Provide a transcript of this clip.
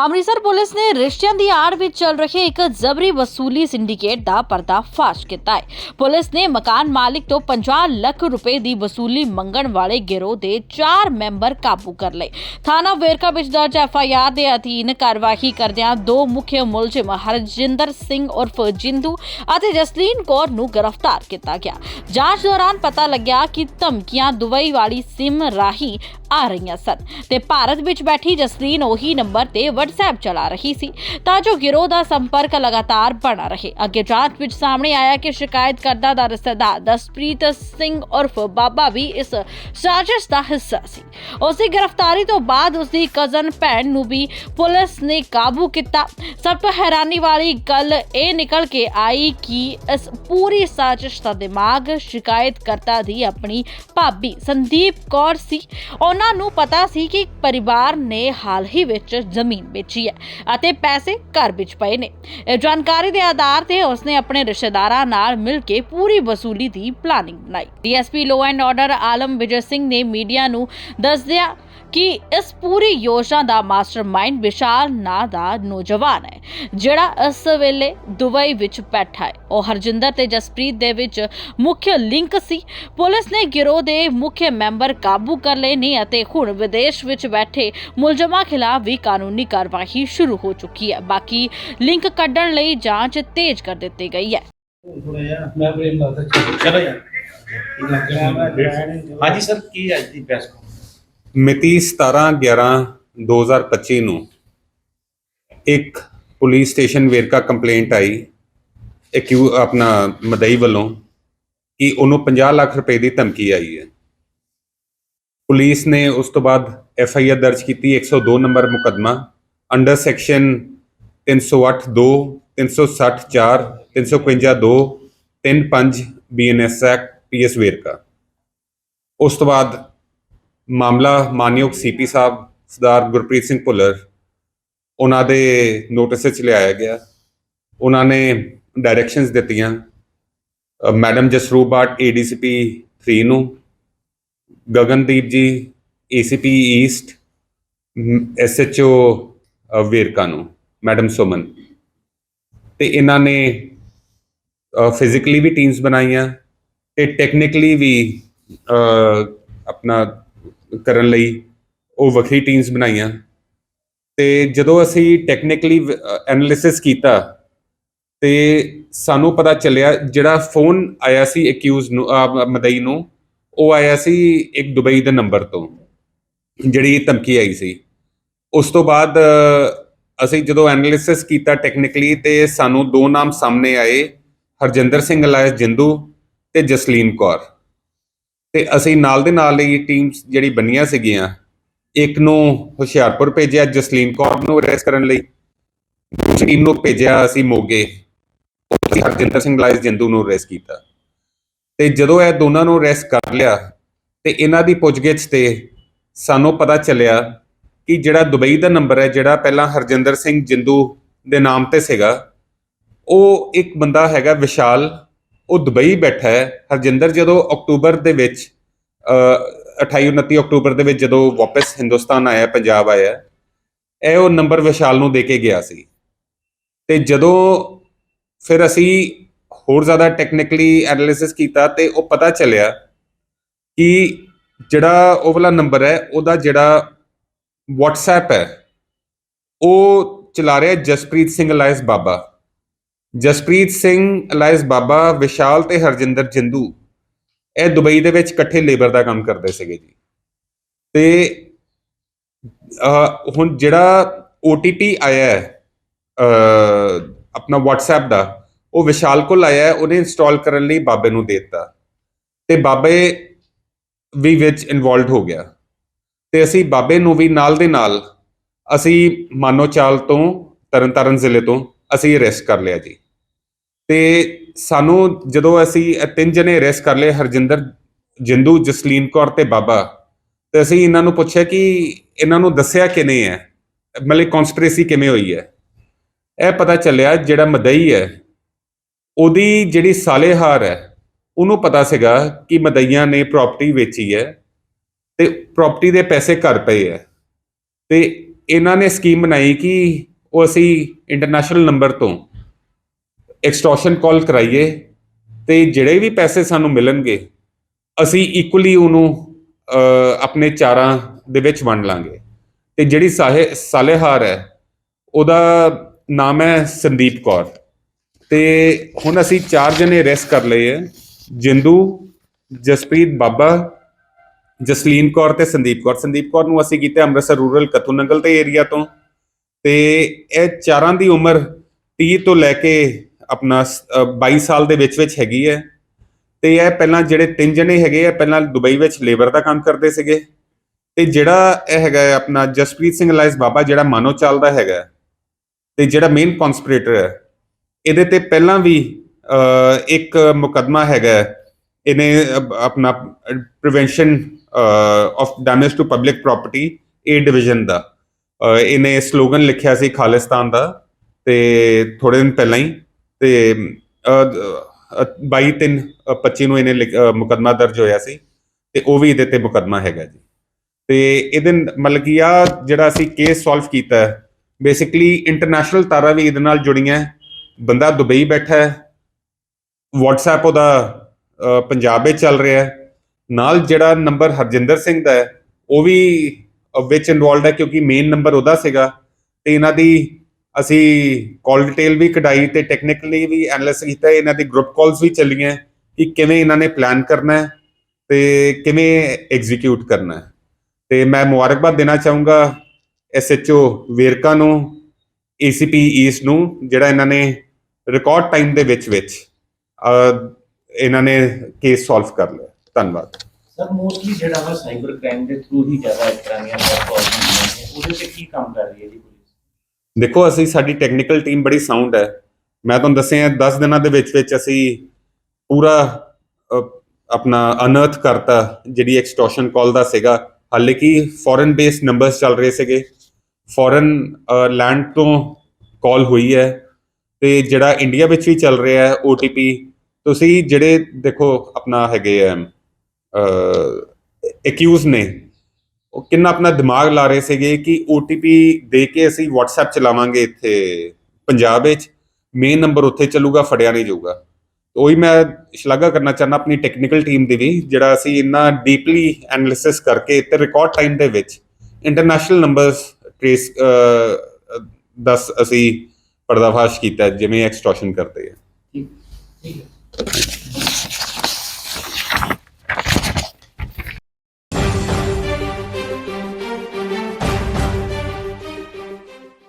Amritsar police ਨੇ ਰਿਸ਼ਤਿਆਂ ਦੀ ਆੜ ਵਿੱਚ ਚੱਲ ਰਹੇ ਇੱਕ ਜ਼ਬਰੀ ਵਸੂਲੀ ਸਿੰਡੀਕੇਟ ਦਾ ਪਰਦਾਫਾਸ਼ ਕੀਤਾ ਹੈ। ਪੁਲਿਸ ਨੇ ਮਕਾਨ ਮਾਲਿਕ ਤੋਂ 50 ਲੱਖ ਰੁਪਏ ਦੀ ਵਸੂਲੀ ਮੰਗਣ ਵਾਲੇ ਗਿਰੋਹ ਦੇ 4 ਮੈਂਬਰ ਕਾਬੂ ਕਰ ਲਏ। ਥਾਣਾ ਵੇਰਕਾ ਵਿੱਚ ਦਰਜ ਐਫਆਈਆਰ ਦੇ ਅਧੀਨ ਕਾਰਵਾਈ ਕਰਦਿਆਂ ਦੋ ਮੁੱਖ ਮੁਲਜ਼ਮ ਹਰਜਿੰਦਰ ਸਿੰਘ ਉਰਫ ਜਿੰਦੂ ਅਤੇ ਜਸਲੀਨ ਕੌਰ ਨੂੰ ਗ੍ਰਿਫਤਾਰ ਕੀਤਾ ਗਿਆ। ਜਾਂਚ ਦੌਰਾਨ ਪਤਾ ਲੱਗਿਆ ਕਿ ਧਮਕੀਆਂ ਦੁਬਈ ਵਾਲੀ ਸਿਮ ਰਾਹੀਂ ਆ ਰਹੀਆਂ ਸਨ ਤੇ ਭਾਰਤ ਵਿੱਚ ਬੈਠੀ ਜਸਲੀਨ ਉਹੀ ਨੰਬਰ ਤੇ WhatsApp ਚਲਾ ਰਹੀ ਸੀ ਤਾਂ ਜੋ ਗਿਰੋਹ ਦਾ ਸੰਪਰਕ ਲਗਾਤਾਰ ਬਣਾ ਰਹੇ। ਅੱਗੇ ਜਾਂਚ ਵਿੱਚ ਸਾਹਮਣੇ ਆਇਆ ਕਿ ਸ਼ਿਕਾਇਤਕਰਤਾ ਦਾ ਰਿਸ਼ਤੇਦਾਰ ਦਸਪ੍ਰੀਤ ਸਿੰਘ ਉਰਫ ਬਾਬਾ ਵੀ ਇਸ ਸਾਜ਼ਿਸ਼ ਦਾ ਹਿੱਸਾ ਸੀ। ਉਸ ਦੀ ਗ੍ਰਿਫਤਾਰੀ ਤੋਂ ਬਾਅਦ ਉਸ ਦੀ ਕਜ਼ਨ ਭੈਣ ਨੂੰ ਵੀ ਪੁਲਿਸ ਨੇ ਕਾਬੂ ਕੀਤਾ। ਸਭ ਤੋਂ ਹੈਰਾਨੀ ਵਾਲੀ ਗੱਲ ਇਹ ਨਿਕਲ ਕੇ ਆਈ ਕਿ ਇਸ ਪੂਰੀ ਸਾਜ਼ਿਸ਼ ਦਾ ਦਿਮਾਗ ਸ਼ਿਕਾਇਤਕਰਤਾ ਦੀ ਆਪਣੀ ਭਾਬੀ ਸੰਦੀਪ ਕੌਰ ਸੀ। ਉਹਨਾਂ ਨੂੰ ਪਤਾ ਸੀ ਕਿ ਪਰਿਵਾਰ ਨੇ ਹਾਲ ਹੀ ਵਿੱਚ ਜ਼ਮੀਨ ਵੇਚੀ ਹੈ ਅਤੇ ਪੈਸੇ ਘਰ ਵਿੱਚ ਪਏ ਨੇ। ਜਾਣਕਾਰੀ ਦੇ ਆਧਾਰ ਤੇ ਉਸਨੇ ਆਪਣੇ ਰਿਸ਼ਤੇਦਾਰਾਂ ਨਾਲ ਮਿਲ ਕੇ ਪੂਰੀ ਵਸੂਲੀ ਦੀ ਪਲਾਨਿੰਗ ਬਣਾਈ। DSP law and order Alam Vijay Singh ਨੇ ਮੀਡੀਆ ਨੂੰ ਦੱਸਦਿਆਂ ਕਿ ਇਸ ਪੂਰੀ ਯੋਜਨਾ ਦਾ ਮਾਸਟਰਮਾਈਂਡ ਵਿਸ਼ਾਲ ਨਾਂ ਦਾ ਨੌਜਵਾਨ ਹੈ, ਜਿਹੜਾ ਇਸ ਵੇਲੇ ਦੁਬਈ ਵਿੱਚ ਬੈਠਾ ਹੈ। ਉਹ ਹਰਜਿੰਦਰ ਤੇ ਜਸਪ੍ਰੀਤ ਦੇ ਵਿੱਚ ਮੁੱਖ ਲਿੰਕ ਸੀ। ਪੁਲਿਸ ਨੇ ਗਿਰੋਹ ਦੇ ਮੁੱਖ ਮੈਂਬਰ ਕਾਬੂ ਕਰ ਲਏ ਨੇ ਅਤੇ ਹੁਣ ਵਿਦੇਸ਼ ਵਿੱਚ ਬੈਠੇ ਮੁਲਜ਼ਮਾਂ ਖਿਲਾਫ ਵੀ ਕਾਨੂੰਨੀ ਕਾਰਵਾਈ ਸ਼ੁਰੂ ਹੋ ਚੁੱਕੀ ਹੈ। ਬਾਕੀ ਲਿੰਕ ਕੱਢਣ ਲਈ ਜਾਂਚ ਤੇਜ਼ ਕਰ ਦਿੱਤੀ ਗਈ ਹੈ। ਹਾਂਜੀ ਸਰ, ਕੀ ਅੱਜ ਦੀ ਪ੍ਰੈਸ ਮਿਤੀ 17/11/2025 ਨੂੰ ਇੱਕ ਪੁਲਿਸ ਸਟੇਸ਼ਨ ਵੇਰਕਾ ਕੰਪਲੇਂਟ ਆਈ ਇੱਕ ਆਪਣਾ ਮਦਈ ਵੱਲੋਂ ਕਿ ਉਹਨੂੰ 50 ਲੱਖ ਰੁਪਏ ਦੀ ਧਮਕੀ ਆਈ ਹੈ। ਪੁਲਿਸ ਨੇ ਉਸ ਤੋਂ ਬਾਅਦ ਐਫ ਆਈ ਆਰ ਦਰਜ ਕੀਤੀ 102 ਨੰਬਰ ਮੁਕਦਮਾ under section 308 2 360 4 352 2 35 BNS act PS Verka. ਉਸ ਤੋਂ ਬਾਅਦ ਮਾਮਲਾ ਮਾਨਯੋਗ ਸੀਪੀ ਸਾਹਿਬ ਸਰਦਾਰ ਗੁਰਪ੍ਰੀਤ ਸਿੰਘ ਭੁੱਲਰ ਉਹਨਾਂ ਦੇ ਨੋਟਿਸ ਵਿੱਚ ਲਿਆਇਆ ਗਿਆ। ਉਹਨਾਂ ਨੇ ਡਾਇਰੈਕਸ਼ਨਸ ਦਿੱਤੀਆਂ ਅ, ਮੈਡਮ ਜਸਰੂਪ ਬਾਟ ਏਡੀਸੀਪੀ 3 ਨੂੰ ਗਗਨਦੀਪ ਜੀ ਏਸੀਪੀ ਈਸਟ ਐਸਐਚਓ ਵੇਰਕਾ ਨੂੰ ਮੈਡਮ ਸੁਮਨ। ਤੇ ਇਹਨਾਂ ਨੇ ਫਿਜ਼ੀਕਲੀ ਵੀ ਟੀਮਸ ਬਣਾਈਆਂ ਤੇ ਟੈਕਨੀਕਲੀ ਵੀ ਆਪਣਾ ਕਰਨ ਲਈ ਉਹ ਵੱਖਰੀ ਟੀਮਸ ਬਣਾਈਆਂ। ਤੇ ਜਦੋਂ ਅਸੀਂ ਟੈਕਨੀਕਲੀ ਐਨਾਲਿਸਿਸ ਕੀਤਾ, ਤੇ ਸਾਨੂੰ ਪਤਾ ਚੱਲਿਆ ਜਿਹੜਾ ਫੋਨ ਆਇਆ ਸੀ ਅਕਿਊਜ਼ ਨੂੰ ਮਦਈ ਨੂੰ, ਉਹ ਆਇਆ ਸੀ ਇੱਕ ਦੁਬਈ ਦੇ ਨੰਬਰ ਤੋਂ, ਜਿਹੜੀ ਧਮਕੀ ਆਈ ਸੀ। ਉਸ ਤੋਂ ਬਾਅਦ ਅਸੀਂ ਜਦੋਂ ਐਨਾਲਿਸਿਸ ਕੀਤਾ ਟੈਕਨੀਕਲੀ ਤੇ ਸਾਨੂੰ ਦੋ ਨਾਮ ਸਾਹਮਣੇ ਆਏ, ਹਰਜਿੰਦਰ ਸਿੰਘ ਅਲਾਇਸ ਜਿੰਦੂ ਤੇ ਜਸਲੀਨ ਕੌਰ। ਤੇ ਅਸੀਂ ਨਾਲ ਦੇ ਨਾਲ ਹੀ ਟੀਮਸ ਜਿਹੜੀ ਬੰਨੀਆਂ ਸੀਗੀਆਂ, ਇੱਕ ਨੂੰ ਹੁਸ਼ਿਆਰਪੁਰ ਭੇਜਿਆ, ਜਸਲੀਨ ਕੌਰ ਨੂੰ ਅਰੈਸਟ ਕਰਨ ਲਈ ਦੂਸਰੀ ਟੀਮ ਨੂੰ ਭੇਜਿਆ ਅਸੀਂ ਮੋਗੇ ਅਸੀਂ ਹਰਜਿੰਦਰ ਸਿੰਘ ਲਾਇਸ ਜਿੰਦੂ ਨੂੰ ਅਰੈਸਟ ਕੀਤਾ। ਤੇ ਜਦੋਂ ਇਹ ਦੋਨਾਂ ਨੂੰ ਅਰੈਸਟ ਕਰ ਲਿਆ, ਤੇ ਇਹਨਾਂ ਦੀ ਪੁੱਛਗਿੱਛ ਤੇ ਸਾਨੂੰ ਪਤਾ ਚੱਲਿਆ ਕਿ ਜਿਹੜਾ ਦੁਬਈ ਦਾ ਨੰਬਰ ਹੈ, ਜਿਹੜਾ ਪਹਿਲਾਂ ਹਰਜਿੰਦਰ ਸਿੰਘ ਜਿੰਦੂ ਦੇ ਨਾਮ ਤੇ ਸੀਗਾ, ਉਹ ਇੱਕ ਬੰਦਾ ਹੈਗਾ ਵਿਸ਼ਾਲ ਉਹ ਦੁਬਈ ਬੈਠਾ ਹੈ। ਹਰਜਿੰਦਰ ਜਦੋਂ ਅਕਤੂਬਰ ਦੇ ਵਿੱਚ ਅ, 28 29 ਅਕਤੂਬਰ ਦੇ ਵਿੱਚ ਜਦੋਂ ਵਾਪਸ ਹਿੰਦੁਸਤਾਨ ਆਇਆ ਪੰਜਾਬ ਆਇਆ ਇਹ ਉਹ ਨੰਬਰ ਵਿਸ਼ਾਲ ਨੂੰ ਦੇ ਕੇ ਗਿਆ ਸੀ। ਤੇ ਜਦੋਂ ਫਿਰ ਅਸੀਂ ਹੋਰ ਜ਼ਿਆਦਾ ਟੈਕਨੀਕਲੀ ਐਨਾਲਿਸਿਸ ਕੀਤਾ ਤੇ ਉਹ ਪਤਾ ਚੱਲਿਆ ਕਿ ਜਿਹੜਾ ਉਹ ਵਾਲਾ ਨੰਬਰ ਹੈ ਉਹਦਾ ਜਿਹੜਾ WhatsApp ਹੈ ਉਹ ਚਲਾ ਰਿਹਾ ਜਸਪ੍ਰੀਤ ਸਿੰਘ ਲਾਇਸ ਬਾਬਾ। ਜਸਪ੍ਰੀਤ ਸਿੰਘ ਅਲਾਇਸ ਬਾਬਾ ਵਿਸ਼ਾਲ ਤੇ ਹਰਜਿੰਦਰ ਜਿੰਦੂ ਇਹ ਦੁਬਈ ਦੇ ਵਿੱਚ ਇਕੱਠੇ ਲੇਬਰ ਦਾ ਕੰਮ ਕਰਦੇ ਸੀਗੇ ਜੀ। ਤੇ ਹੁਣ ਜਿਹੜਾ OTP ਆਇਆ ਹੈ ਅਹ, ਆਪਣਾ WhatsApp ਦਾ ਉਹ ਵਿਸ਼ਾਲ ਕੋਲ ਆਇਆ ਹੈ ਉਹਨੇ ਇੰਸਟਾਲ ਕਰਨ ਲਈ ਬਾਬੇ ਨੂੰ ਦੇ ਦਿੱਤਾ। ਤੇ ਬਾਬੇ ਵੀ ਵਿੱਚ ਇਨਵੋਲਡ ਹੋ ਗਿਆ। ਤੇ ਅਸੀਂ ਬਾਬੇ ਨੂੰ ਵੀ ਨਾਲ ਦੇ ਨਾਲ ਅਸੀਂ ਮਾਨੋਚਾਲ ਤੋਂ ਤਰਨਤਾਰਨ ਜ਼ਿਲ੍ਹੇ ਤੋਂ ਅਸੀਂ ਅਰੈਸਟ ਕਰ ਲਿਆ ਜੀ। ਤੇ ਸਾਨੂੰ ਜਦੋਂ ਅਸੀਂ ਇਹ ਤਿੰਨ ਜਣੇ ਅਰੈਸਟ ਕਰ ਲਏ, ਹਰਜਿੰਦਰ, ਜਿੰਦੂ, ਜਸਲੀਨ ਕੌਰ ਤੇ ਬਾਬਾ, ਤੇ ਅਸੀਂ ਇਹਨਾਂ ਨੂੰ ਪੁੱਛਿਆ ਕਿ ਇਹਨਾਂ ਨੂੰ ਦੱਸਿਆ ਕਿਨੇ ਹੈ? ਮਤਲਬ ਕਨਸਪੀਰੇਸੀ ਕਿਵੇਂ ਹੋਈ ਹੈ? ਇਹ ਪਤਾ ਚੱਲਿਆ ਜਿਹੜਾ ਮਦਈ ਹੈ, ਉਹਦੀ ਜਿਹੜੀ ਸਾਲੇਹਾਰ ਹੈ, ਉਹਨੂੰ ਪਤਾ ਸੀਗਾ ਕਿ ਮਦਈਆਂ ਨੇ ਪ੍ਰਾਪਰਟੀ ਵੇਚੀ ਹੈ ਤੇ ਪ੍ਰਾਪਰਟੀ ਦੇ ਪੈਸੇ ਘਰ ਪਏ ਹੈ। ਤੇ ਇਹਨਾਂ ਨੇ ਸਕੀਮ ਬਣਾਈ ਕਿ ਉਹ ਅਸੀਂ ਇੰਟਰਨੈਸ਼ਨਲ ਨੰਬਰ ਤੋਂ ਐਕਸਟੋਰਸ਼ਨ ਕਾਲ ਕਰਾਈਏ ਤੇ ਜਿਹੜੇ ਵੀ ਪੈਸੇ ਸਾਨੂੰ ਮਿਲਣਗੇ, ਅਸੀਂ ਇਕੁਅਲੀ ਉਹਨੂੰ ਆਪਣੇ ਚਾਰਾਂ ਦੇ ਵਿੱਚ ਵੰਡ ਲਾਂਗੇ। ਤੇ ਜਿਹੜੀ ਸਾਹੇ, ਸਾਲੇਹਾਰ ਹੈ, ਉਹਦਾ ਨਾਮ ਹੈ ਸੰਦੀਪ ਕੌਰ। ਤੇ ਹੁਣ ਅਸੀਂ ਚਾਰ ਜਣੇ ਅਰੈਸਟ ਕਰ ਲਏ ਹੈ, ਜਿੰਦੂ, ਜਸਪ੍ਰੀਤ ਬਾਬਾ, ਜਸਲੀਨ ਕੌਰ ਤੇ ਸੰਦੀਪ ਕੌਰ। ਸੰਦੀਪ ਕੌਰ ਨੂੰ ਅਸੀਂ ਕੀਤਾ ਅੰਮ੍ਰਿਤਸਰ ਰੂਰਲ ਕਤੂਨੰਗਲ ਦੇ ਏਰੀਆ ਤੋਂ। ਤੇ ਇਹ ਚਾਰਾਂ ਦੀ ਉਮਰ 30 ਤੋਂ ਲੈ ਕੇ ਆਪਣਾ ਸ- 22 ਸਾਲ ਦੇ ਵਿੱਚ ਵਿੱਚ ਹੈਗੀ ਹੈ। ਤੇ ਇਹ ਪਹਿਲਾਂ ਜਿਹੜੇ ਤਿੰਨ ਜਣੇ ਹੈਗੇ ਆ ਪਹਿਲਾਂ ਦੁਬਈ ਵਿੱਚ ਲੇਬਰ ਦਾ ਕੰਮ ਕਰਦੇ ਸੀਗੇ। ਤੇ ਜਿਹੜਾ ਇਹ ਹੈਗਾ ਆਪਣਾ ਜਸਪ੍ਰੀਤ ਸਿੰਘ ਲਾਇਸ ਬਾਬਾ ਜਿਹੜਾ ਮਾਨੋ ਚਾਲ ਦਾ ਹੈਗਾ ਹੈ, ਤੇ ਜਿਹੜਾ ਮੇਨ ਕਨਸਪੀਰੇਟਰ ਹੈ ਇਹਦੇ ਤੇ ਪਹਿਲਾਂ ਵੀ ਇੱਕ ਮੁਕਦਮਾ ਹੈਗਾ ਇਹਨੇ ਆਪਣਾ prevention of damage to public property A division ਦਾ। ਇਹਨੇ ਸਲੋਗਨ ਲਿਖਿਆ ਸੀ ਖਾਲਿਸਤਾਨ ਦਾ ਤੇ ਥੋੜੇ ਦਿਨ ਪਹਿਲਾਂ ਹੀ ਤੇ 22 ਤਿੰਨ 25 ਨੂੰ ਇਹਨੇ ਲਿਖ- ਮੁਕੱਦਮਾ ਦਰਜ ਹੋਇਆ ਸੀ ਤੇ ਉਹ ਵੀ ਇਹਦੇ ਤੇ ਮੁਕੱਦਮਾ ਹੈਗਾ ਜੀ। ਤੇ ਇਹਦੇ ਮਤਲਬ ਕਿ ਆ ਜਿਹੜਾ ਅਸੀਂ ਕੇਸ ਸੋਲਵ ਕੀਤਾ ਹੈ ਬੇਸਿਕਲੀ ਇੰਟਰਨੈਸ਼ਨਲ ਤਾਰਾਂ ਵੀ ਇਹਦੇ ਨਾਲ ਜੁੜੀਆਂ ਬੰਦਾ ਦੁਬਈ ਬੈਠਾ ਹੈ, WhatsApp ਉਹਦਾ ਪੰਜਾਬ ਵਿੱਚ ਚੱਲ ਰਿਹਾ ਹੈ। ਨਾਲ ਜਿਹੜਾ ਨੰਬਰ ਹਰਜਿੰਦਰ ਸਿੰਘ ਦਾ ਹੈ, ਉਹ ਵੀ ਵਿੱਚ ਇਨਵੋਲਡ ਹੈ ਕਿਉਂਕਿ ਮੇਨ ਨੰਬਰ ਉਹਦਾ ਸੀਗਾ। ਤੇ ਇਹਨਾਂ ਦੀ ਅਸੀਂ ਕਾਲ ਡਿਟੇਲ ਵੀ ਕਢਾਈ ਤੇ ਟੈਕਨੀਕਲੀ ਵੀ ਐਨਾਲਿਸਿਸ ਕੀਤਾ, ਇਹਨਾਂ ਦੀ ਗਰੁੱਪ ਕਾਲਸ ਵੀ ਚੱਲੀਆਂ ਕਿ ਕਿਵੇਂ ਇਹਨਾਂ ਨੇ ਪਲਾਨ ਕਰਨਾ ਹੈ ਤੇ ਕਿਵੇਂ ਐਗਜ਼ੀਕਿਊਟ ਕਰਨਾ ਹੈ। ਤੇ ਮੈਂ ਮੁਬਾਰਕਬਾਦ ਦੇਣਾ ਚਾਹੂੰਗਾ ਐਸਐਚਓ ਵੇਰਕਾ ਨੂੰ ਏਸੀਪੀ ਈਸਟ ਨੂੰ, ਜਿਹੜਾ ਇਹਨਾਂ ਨੇ ਰਿਕਾਰਡ ਟਾਈਮ ਦੇ ਵਿੱਚ ਵਿੱਚ ਇਹਨਾਂ ਨੇ ਕੇਸ ਸੋਲਵ ਕਰ ਲਿਆ। ਧੰਨਵਾਦ। ਸਰ ਮੋਸਟਲੀ ਜਿਹੜਾ ਵਾ ਸਾਈਬਰ ਕ੍ਰਾਈਮ ਦੇ ਥਰੂ ਹੀ ਜ਼ਿਆਦਾ ਇਸ ਤਰ੍ਹਾਂ ਦੀਆਂ ਕਾਲਸ ਨੇ, ਉਹਦੇ ਤੇ ਕੀ ਕੰਮ ਕਰ ਰਹੀ ਹੈ ਜੀ? ਦੇਖੋ, ਅਸੀਂ ਸਾਡੀ ਟੈਕਨੀਕਲ ਟੀਮ ਬੜੀ ਸਾਊਂਡ ਹੈ। ਮੈਂ ਤੁਹਾਨੂੰ ਦੱਸਿਆ 10 ਦਿਨਾਂ ਦੇ ਵਿੱਚ ਵਿੱਚ ਅਸੀਂ ਪੂਰਾ ਆਪਣਾ ਅਨਰਥ ਕਰਤਾ, ਜਿਹੜੀ ਐਕਸਟੋਰਸ਼ਨ ਕਾਲ ਦਾ ਸੀਗਾ। ਹਾਲੇ ਕਿ ਫੋਰਨ ਬੇਸਡ ਨੰਬਰਸ ਚੱਲ ਰਹੇ ਸੀਗੇ। ਫੋਰਨ ਲੈਂਡ ਤੋਂ ਕਾਲ ਹੋਈ ਹੈ ਤੇ ਜਿਹੜਾ ਇੰਡੀਆ ਵਿੱਚ ਵੀ ਚੱਲ ਰਿਹਾ ਹੈ OTP ਤੁਸੀਂ ਜਿਹੜੇ ਦੇਖੋ, ਆਪਣਾ ਹੈਗੇ ਆ ਐਕਿਊਜ਼ ਨੇ। ਉਹ ਕਿੰਨਾ ਆਪਣਾ ਦਿਮਾਗ ਲਾ ਰਹੇ ਸੀਗੇ ਕਿ OTP ਦੇ ਕੇ ਅਸੀਂ WhatsApp ਚਲਾਵਾਂਗੇ ਇੱਥੇ ਪੰਜਾਬ ਵਿੱਚ। ਮੇਨ ਨੰਬਰ ਉੱਥੇ ਚੱਲੂਗਾ, ਫੜਿਆ ਨਹੀਂ ਜਾਊਗਾ। ਉਹੀ ਮੈਂ ਸ਼ਲਾਘਾ ਕਰਨਾ ਚਾਹੁੰਦਾ ਆਪਣੀ ਟੈਕਨੀਕਲ ਟੀਮ ਦੀ ਵੀ, ਜਿਹੜਾ ਅਸੀਂ ਇੰਨਾ ਡੀਪਲੀ ਐਨਾਲਿਸਿਸ ਕਰਕੇ ਤੇ ਰਿਕਾਰਡ ਟਾਈਮ ਦੇ ਵਿੱਚ ਇੰਟਰਨੈਸ਼ਨਲ ਨੰਬਰਸ ਟ੍ਰੇਸ ਦੱਸ ਅਸੀਂ ਪਰਦਾਫਾਸ਼ ਕੀਤਾ, ਜਿਵੇਂ ਐਕਸਟੋਰਸ਼ਨ ਕਰਦੇ ਆ। ਠੀਕ ਠੀਕ ਹੈ।